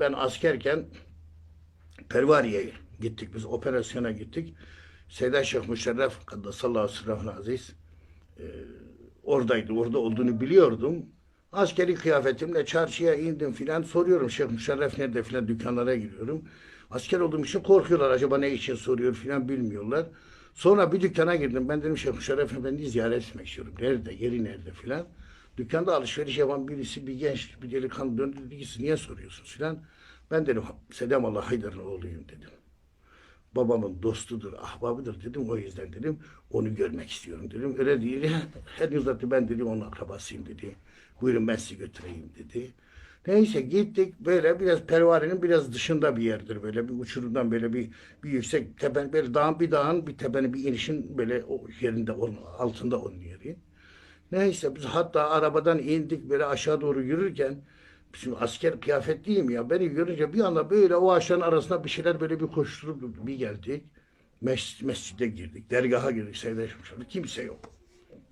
ben askerken Pervariye'ye gittik. Biz operasyona gittik. Seyda Şeyh Müşerref Kaddasallahu sırrahın aziz e, oradaydı. Orada olduğunu biliyordum. Askeri kıyafetimle çarşıya indim filan soruyorum Şeyh Müşerref nerede filan dükkanlara giriyorum. Asker olduğum için korkuyorlar acaba ne için soruyor filan bilmiyorlar. Sonra bir dükkana girdim. Ben dedim Şeyh Müşerref Efendi'yi ziyaret etmek istiyorum. Nerede? Yeri nerede filan. Dükkanda alışveriş yapan birisi bir genç bir delikanlı döndü dedi ki "Siz niye soruyorsunuz filan. Ben dedim Sedem Allah Haydar'ın oğluyum dedim. Babamın dostudur, ahbabıdır dedim. O yüzden dedim onu görmek istiyorum dedim. Öyle değil. Henüz zaten ben dedim onun akrabasıyım dedi. Buyurun ben sizi götüreyim dedi. Neyse gittik böyle biraz pervarenin biraz dışında bir yerdir böyle bir uçurumdan böyle bir bir yüksek tepe böyle dağın bir dağın bir tepenin bir inişin böyle o yerinde onun altında onun yeri. Neyse biz hatta arabadan indik böyle aşağı doğru yürürken Şimdi asker kıyafetliyim ya. Beni görünce bir anda böyle o ağaçların arasında bir şeyler böyle bir koşturup bir geldik. Mes mescide girdik. Dergaha girdik. Seyreşmiş olduk. Kimse yok.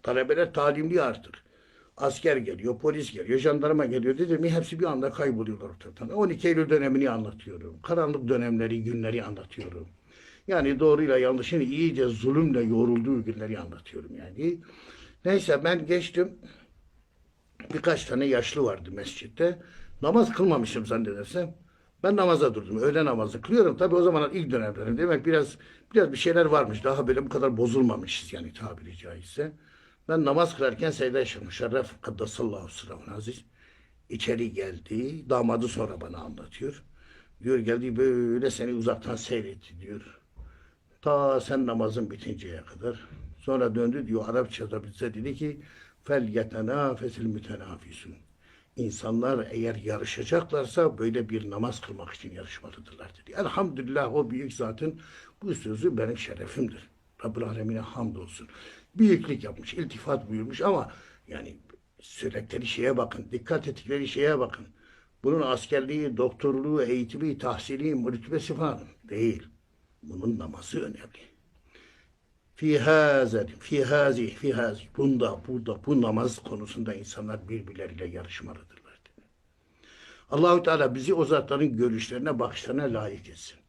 Talebeler talimli artık. Asker geliyor, polis geliyor, jandarma geliyor dedim hepsi bir anda kayboluyorlar ortadan. 12 Eylül dönemini anlatıyorum. Karanlık dönemleri, günleri anlatıyorum. Yani doğruyla yanlışın iyice zulümle yoğrulduğu günleri anlatıyorum yani. Neyse ben geçtim birkaç tane yaşlı vardı mescitte. Namaz kılmamışım zannedersem. Ben namaza durdum. Öğle namazı kılıyorum. Tabii o zamanlar ilk dönemlerim. Demek biraz biraz bir şeyler varmış. Daha böyle bu kadar bozulmamışız yani tabiri caizse. Ben namaz kılarken Seyyid Eşref Müşerref Kaddasallahu sırrahun aziz içeri geldi. Damadı sonra bana anlatıyor. Diyor geldi böyle seni uzaktan seyretti diyor. Ta sen namazın bitinceye kadar. Sonra döndü diyor Arapçada bize dedi ki fel yetenafesil mütenafisun. İnsanlar eğer yarışacaklarsa böyle bir namaz kılmak için yarışmalıdırlar dedi. Elhamdülillah o büyük zatın bu sözü benim şerefimdir. Rabbül Alemine hamdolsun. Büyüklük yapmış, iltifat buyurmuş ama yani söyledikleri şeye bakın, dikkat ettikleri şeye bakın. Bunun askerliği, doktorluğu, eğitimi, tahsili, rütbesi falan değil. Bunun namazı önemli. Fi hazel, fi hazi, fi hazi. Bunda, burada, bu namaz konusunda insanlar birbirleriyle yarışmalıdırlar. Allahu Teala bizi o zatların görüşlerine, bakışlarına layık etsin.